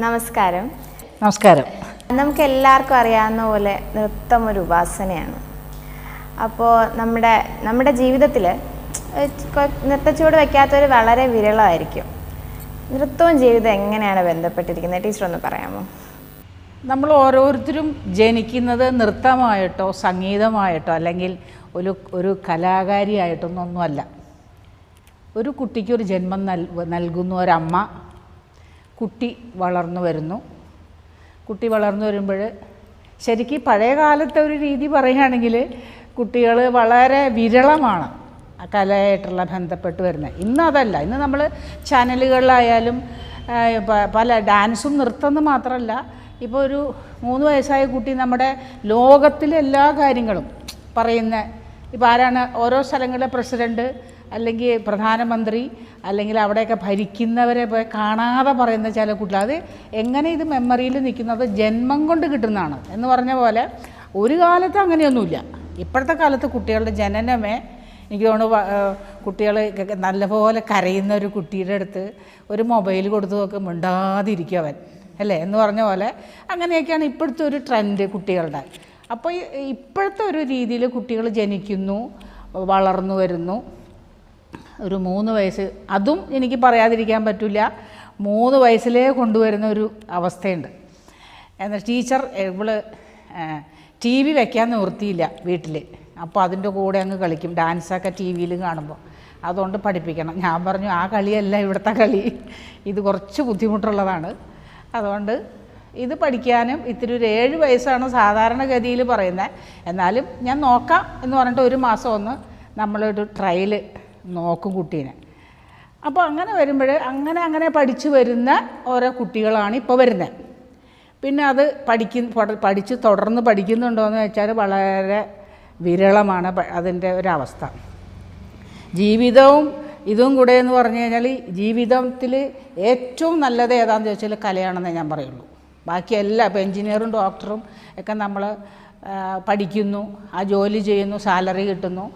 നമസ്കാരം. നമസ്കാരം. നമുക്ക് എല്ലാവർക്കും അറിയാവുന്ന പോലെ നൃത്തം ഒരു ഉപാസനയാണ്. അപ്പോൾ നമ്മുടെ നമ്മുടെ ജീവിതത്തിൽ നൃത്തച്ചുവട് വയ്ക്കാത്തവർ വളരെ വിരളമായിരിക്കും നൃത്തവും ജീവിതം എങ്ങനെയാണ് ബന്ധപ്പെട്ടിരിക്കുന്നത്? ടീച്ചർ ഒന്ന് പറയാമോ? നമ്മൾ ഓരോരുത്തരും ജനിക്കുന്നത് നൃത്തമായിട്ടോ സംഗീതമായിട്ടോ അല്ലെങ്കിൽ ഒരു ഒരു കലാകാരിയായിട്ടൊന്നൊന്നുമല്ല. ഒരു കുട്ടിക്ക് ഒരു ജന്മം നൽ നൽകുന്ന ഒരമ്മ കുട്ടി വളർന്നു വരുന്നു. കുട്ടി വളർന്നു വരുമ്പോൾ ശരിക്കും പഴയ കാലത്തെ ഒരു രീതി പറയുകയാണെങ്കിൽ കുട്ടികൾ വളരെ വിരളമാണ് കലയായിട്ടുള്ള ബന്ധപ്പെട്ട് വരുന്നത്. ഇന്ന് അതല്ല. ഇന്ന് നമ്മൾ ചാനലുകളിലായാലും പല ഡാൻസും നൃത്തം മാത്രമല്ല ഇപ്പോൾ ഒരു മൂന്ന് വയസ്സായ കുട്ടി നമ്മുടെ ലോകത്തിലെ എല്ലാ കാര്യങ്ങളും പറയുന്ന ഇപ്പോൾ ആരാണ് ഓരോ സ്ഥലങ്ങളിലെ പ്രസിഡന്റ് അല്ലെങ്കിൽ പ്രധാനമന്ത്രി അല്ലെങ്കിൽ അവിടെയൊക്കെ ഭരിക്കുന്നവരെ പോയി കാണാതെ പറയുന്ന ചില കുട്ടികൾ അത് എങ്ങനെ ഇത് മെമ്മറിയിൽ നിൽക്കുന്നത് ജന്മം കൊണ്ട് കിട്ടുന്നതാണ്. എന്ന് പറഞ്ഞ പോലെ ഒരു കാലത്ത് അങ്ങനെയൊന്നുമില്ല. ഇപ്പോഴത്തെ കാലത്ത് കുട്ടികളുടെ ജനനമേ എനിക്ക് തോന്നുന്നു കുട്ടികൾ നല്ലപോലെ കരയുന്ന ഒരു കുട്ടിയുടെ അടുത്ത് ഒരു മൊബൈൽ കൊടുത്തു നോക്കും മിണ്ടാതിരിക്കും അവൻ. അല്ലേ? എന്ന് പറഞ്ഞ പോലെ അങ്ങനെയൊക്കെയാണ് ഇപ്പോഴത്തെ ഒരു ട്രെൻഡ് കുട്ടികളുടെ. അപ്പോൾ ഇപ്പോഴത്തെ ഒരു രീതിയിൽ കുട്ടികൾ ജനിക്കുന്നു വളർന്നു വരുന്നു. ഒരു മൂന്ന് വയസ്സ്. അതും എനിക്ക് പറയാതിരിക്കാൻ പറ്റില്ല മൂന്ന് വയസ്സിലേ കൊണ്ടുവരുന്ന ഒരു അവസ്ഥയുണ്ട്. എന്നാൽ ടീച്ചർ ഇവൾ ടി വി വയ്ക്കാൻ നിവൃത്തിയില്ല വീട്ടിൽ അപ്പോൾ അതിന്റെ കൂടെ അങ്ങ് കളിക്കും. ഡാൻസൊക്കെ ടി വിയിൽ കാണുമ്പോൾ അതുകൊണ്ട് പഠിപ്പിക്കണം. ഞാൻ പറഞ്ഞു ആ കളിയല്ല ഇവിടുത്തെ കളി. ഇത് കുറച്ച് ബുദ്ധിമുട്ടുള്ളതാണ്. അതുകൊണ്ട് ഇത് പഠിക്കാനും ഇത്തിരി ഒരു ഏഴ് വയസ്സാണ് സാധാരണഗതിയിൽ പറയുന്നത് എന്നാലും ഞാൻ നോക്കാം എന്ന് പറഞ്ഞിട്ട് ഒരു മാസം ഒന്ന് നമ്മളൊരു ട്രയൽ നോക്കും കുട്ടീനെ. അപ്പോൾ അങ്ങനെ വരുമ്പോൾ അങ്ങനെ അങ്ങനെ പഠിച്ചു വരുന്ന ഓരോ കുട്ടികളാണ് ഇപ്പോൾ വരുന്നത് പിന്നെ അത് പഠിക്ക പഠ- പഠിച്ച് തുടർന്ന് പഠിക്കുന്നുണ്ടോ എന്ന് വെച്ചാൽ വളരെ വിരളമാണ് അതിന്റെ ഒരവസ്ഥ. ജീവിതവും ഇതും കൂടെ എന്ന് പറഞ്ഞു കഴിഞ്ഞാൽ ജീവിതത്തിൽ ഏറ്റവും നല്ലത് ഏതാണെന്ന് ചോദിച്ചാൽ കലയാണെന്നേ ഞാൻ പറയുള്ളൂ. ബാക്കി എല്ലാ ഇപ്പോൾ എൻജിനീയറും ഡോക്ടറും ഒക്കെ നമ്മൾ പഠിക്കുന്നു ആ ജോലി ചെയ്യുന്നു സാലറി കിട്ടുന്നു.